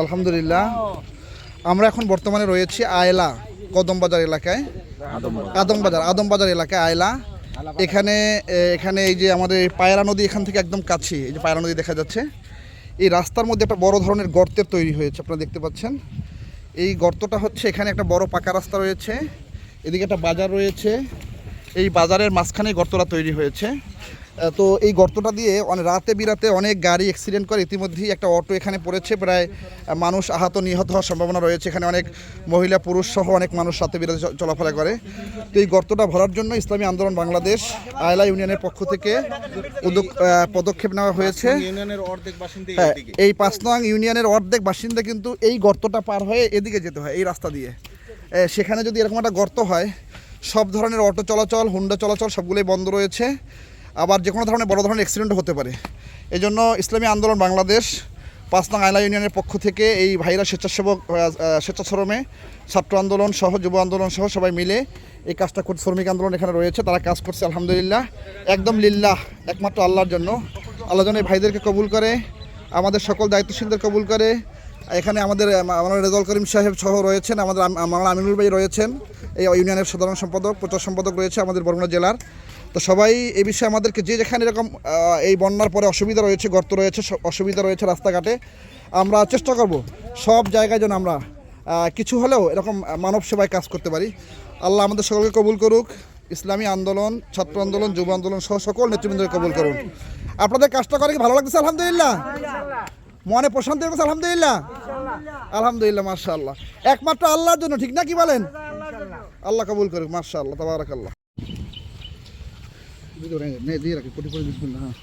আলহামদুলিল্লাহ। আমরা এখন বর্তমানে রয়েছি আয়লা, কদমবাজার এলাকায়। আদমবাজার আদমবাজার এলাকায় আয়লা। এখানে এখানে এই যে আমাদের পায়রা নদী এখান থেকে একদম কাছে, এই যে পায়রা নদী দেখা যাচ্ছে। এই রাস্তার মধ্যে একটা বড় ধরনের গর্তের তৈরি হয়েছে, আপনারা দেখতে পাচ্ছেন। এই গর্তটা হচ্ছে এখানে একটা বড় পাকা রাস্তা রয়েছে। এদিকে একটা বাজার রয়েছে। এই বাজারের মাঝখানে গর্তটা তৈরি হয়েছে। তো এই গর্তটা দিয়ে অনেক রাতে বিরাতে অনেক গাড়ি অ্যাক্সিডেন্ট করে। ইতিমধ্যেই একটা অটো এখানে পড়েছে। প্রায় মানুষ আহত নিহত হওয়ার সম্ভাবনা রয়েছে। এখানে অনেক মহিলা পুরুষ সহ অনেক মানুষ রাতে বিরাতে চলাফেরা করে। তো এই গর্তটা ভরার জন্য ইসলামী আন্দোলন বাংলাদেশ আয়লা ইউনিয়নের পক্ষ থেকে উদ্যোগ পদক্ষেপ নেওয়া হয়েছে। ইউনিয়নের অর্ধেক বাসিন্দা হ্যাঁ, এই পাঁচ নং ইউনিয়নের অর্ধেক বাসিন্দা কিন্তু এই গর্তটা পার হয়ে এদিকে যেতে হয় এই রাস্তা দিয়ে। সেখানে যদি এরকম একটা গর্ত হয় সব ধরনের অটো চলাচল হুন্ডা চলাচল সবগুলোই বন্ধ রয়েছে। আবার যে কোনো ধরনের বড় ধরনের অ্যাক্সিডেন্ট হতে পারে। এই জন্য ইসলামী আন্দোলন বাংলাদেশ, পাঁচ নং আয়লা ইউনিয়নের পক্ষ থেকে এই ভাইরা স্বেচ্ছাসেবক স্বেচ্ছাশ্রমে ছাত্র আন্দোলন সহ যুব আন্দোলন সহ সবাই মিলে এই কাজটা করছে শ্রমিক আন্দোলন এখানে রয়েছে, তারা কাজ করছে, আলহামদুলিল্লাহ। একদম লিল্লাহ, একমাত্র আল্লাহর জন্য। আল্লাহ যেন এই ভাইদেরকে কবুল করে, আমাদের সকল দায়িত্বশীলদের কবুল করে। এখানে আমাদের আম- আমার রেজাল করিম সাহেব সহ রয়েছেন, আমাদের আম- আমার আমিনুল ভাই রয়েছেন, এই ইউনিয়নের সাধারণ সম্পাদক, প্রচার সম্পাদক রয়েছে আমাদের বরগুনা জেলার। তো সবাই এই বিষয়ে আমাদেরকে যে যেখানে এরকম এই বন্যার পরে অসুবিধা রয়েছে, গর্ত রয়েছে অসুবিধা রয়েছে রাস্তাঘাটে, আমরা চেষ্টা করব সব জায়গায় যেন আমরা কিছু হলেও এরকম মানব সেবায় কাজ করতে পারি। আল্লাহ আমাদের সকলকে কবুল করুক। ইসলামী আন্দোলন, ছাত্র আন্দোলন, যুব আন্দোলন সহ সকল নেতৃবৃন্দকে কবুল করুন। আপনাদের কাজটা করে কি ভালো লাগতেছে? আলহামদুলিল্লাহ। মনে প্রশান্তি হচ্ছে আলহামদুলিল্লাহ। আলহামদুলিল্লাহ মার্শাল্লাহ একমাত্র আল্লাহর জন্য, ঠিক না কি বলেন? আল্লাহ কবুল করুক মার্শাল্লাহ তাবারাক আল্লাহ দিয়ে রাখি কোটি কোটি বিসমিল্লাহ হ্যাঁ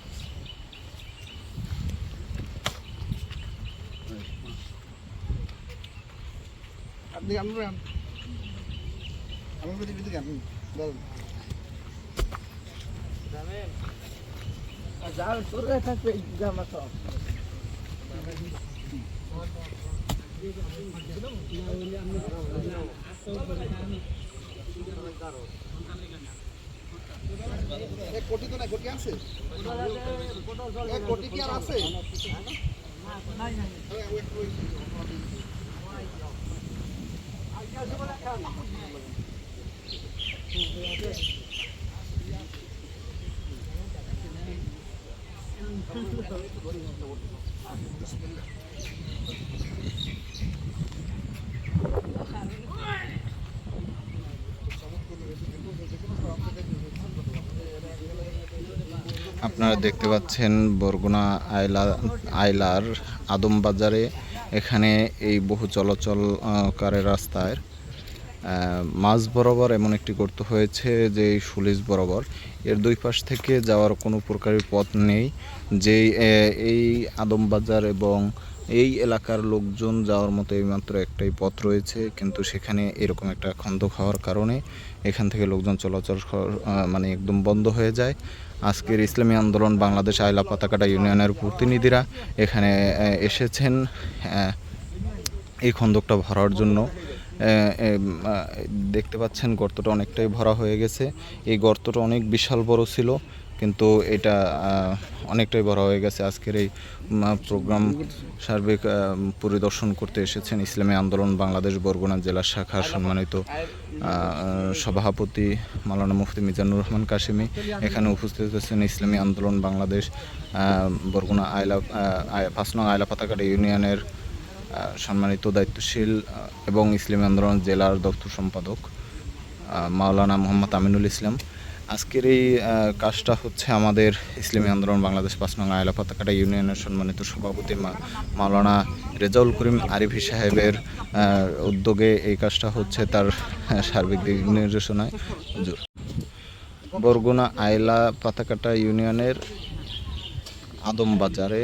আপনি আনবেন আমার যদি দিকে আনুন বলেন এক কোটি তো নাই কোটি আছে? এক কোটি কি আর আছে? আপনারা দেখতে পাচ্ছেন বরগুনা আইলা, আইলার আদমবাজারে এখানে এই বহু চলাচলকারের রাস্তায় মাঝ বরাবর এমন একটি গর্ত হয়েছে যে সুলিশ বরাবর। এর দুই পাশ থেকে যাওয়ার কোনো প্রকারের পথ নেই যে এই আদমবাজার এবং এই এলাকার লোকজন যাওয়ার মতো এইমাত্র একটাই পথ রয়েছে, কিন্তু সেখানে এরকম একটা খন্দক হওয়ার কারণে এখান থেকে লোকজন চলাচল মানে একদম বন্ধ হয়ে যায়। আজকের ইসলামী আন্দোলন বাংলাদেশ আইলা পাতাকাটা ইউনিয়নের প্রতিনিধিরা এখানে এসেছেন এই খন্দকটা ভরার জন্য। দেখতে পাচ্ছেন গর্তটা অনেকটাই ভরা হয়ে গেছে। এই গর্তটা অনেক বিশাল বড় ছিল। কিন্তু এটা অনেকটাই বড় হয়ে গেছে। আজকের এই প্রোগ্রাম সার্বিক পরিদর্শন করতে এসেছেন ইসলামী আন্দোলন বাংলাদেশ বরগুনা জেলা শাখার সম্মানিত সভাপতি মাওলানা মুফতি মিজানুর রহমান কাশিমি এখানে উপস্থিত হয়েছেন ইসলামী আন্দোলন বাংলাদেশ বরগুনা আয়লা পাঁচ নং আয়লা পাতাকাটা ইউনিয়নের সম্মানিত দায়িত্বশীল এবং ইসলামী আন্দোলন জেলার দপ্তর সম্পাদক মাওলানা মোহাম্মদ আমিনুল ইসলাম। আজকের এই কাজটা হচ্ছে আমাদের ইসলামী আন্দোলন, বাংলাদেশ পাঁচ নং আয়লা পাতাকাটা ইউনিয়নের সম্মানিত সভাপতি মাওলানা রেজাউল করিম আরিফি সাহেবের উদ্যোগে এই কাজটা হচ্ছে তার সার্বিক দিক নির্দেশনায়। বরগুনা আয়লা পাতাকাটা ইউনিয়নের আদম বাজারে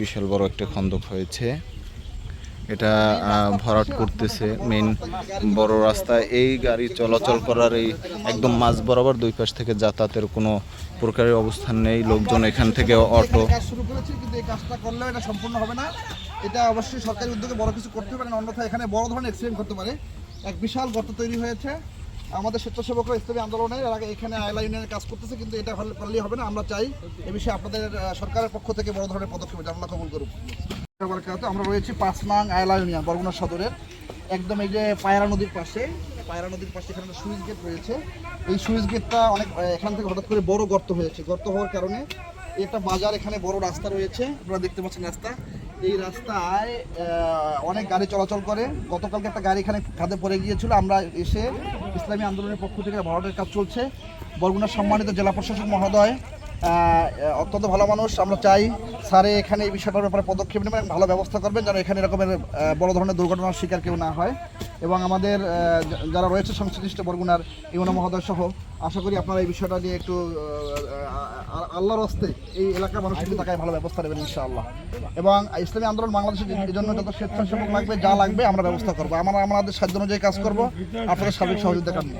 বিশাল বড় একটা খন্দক হয়েছে। এটা ভরাট করতেছে মেন বড় রাস্তা। এই গাড়ি চলাচল করার এই একদম মাঝ বরাবর দুই পাশ থেকে যাতায়াতের কোনো প্রকারের অবস্থান নেই। লোকজন এখান থেকে অটো। শুরু করেছি কিন্তু এই কাজটা এটা সম্পূর্ণ হবে না। এটা অবশ্যই সরকারি উদ্যোগে বড় কিছু করতে পারে না অন্যথায় এখানে বড় ধরনের অ্যাক্সিডেন্ট করতে পারে। এক বিশাল গর্ত তৈরি হয়েছে। আমাদের স্বেচ্ছাসেবকরা ইসলামী আন্দোলনের আগে এখানে আয়লা ইউনিয়নের কাজ করতেছে, কিন্তু এটা করলেই হবে না। আমরা চাই এ বিষয়ে আপনাদের সরকারের পক্ষ থেকে বড় ধরনের পদক্ষেপ আমরা কবুল করুক। আমরা রয়েছি পাঁচ নং আয়লা ইউনিয়ন বরগুনা সদরের। একদম এই যে পায়রা নদীর পাশে, পায়রা নদীর পাশে এখানে সুইচ গেট রয়েছে। এই সুইচ গেটটা অনেক এখান থেকে হঠাৎ করে বড় গর্ত হয়েছে। গর্ত হওয়ার কারণে এটা বাজার এখানে বড় রাস্তা রয়েছে। আপনারা দেখতে পাচ্ছেন রাস্তা। এই রাস্তায় অনেক গাড়ি চলাচল করে। গতকালকে একটা গাড়ি এখানে খাদে পড়ে গিয়েছিল। আমরা এসে ইসলামী আন্দোলনের পক্ষ থেকে ভরাটের কাজ চলছে। বরগুনার সম্মানিত জেলা প্রশাসক মহোদয় অত্যন্ত ভালো মানুষ, আমরা চাই স্যারে এখানে এই বিষয়টার ব্যাপারে পদক্ষেপ নেবেন ভালো ব্যবস্থা করবেন যেন এখানে এরকমের বড় ধরনের দুর্ঘটনার শিকার কেউ না হয়। এবং আমাদের যারা রয়েছে সংশ্লিষ্ট বরগুনার ইউনো মহোদয় সহ, আশা করি আপনারা এই বিষয়টা নিয়ে একটু আল্লাহর হস্তে এই এলাকার মানুষের দিকে তাকায় ভালো ব্যবস্থা নেবেন ইনশাআল্লাহ। এবং ইসলামী আন্দোলন বাংলাদেশের এই জন্য যত স্বেচ্ছাসেবক লাগবে, যা লাগবে আমরা ব্যবস্থা করব। আমরা আমাদের সাধ্য অনুযায়ী কাজ করব। আপনাদের সার্বিক সহযোগিতা কারণে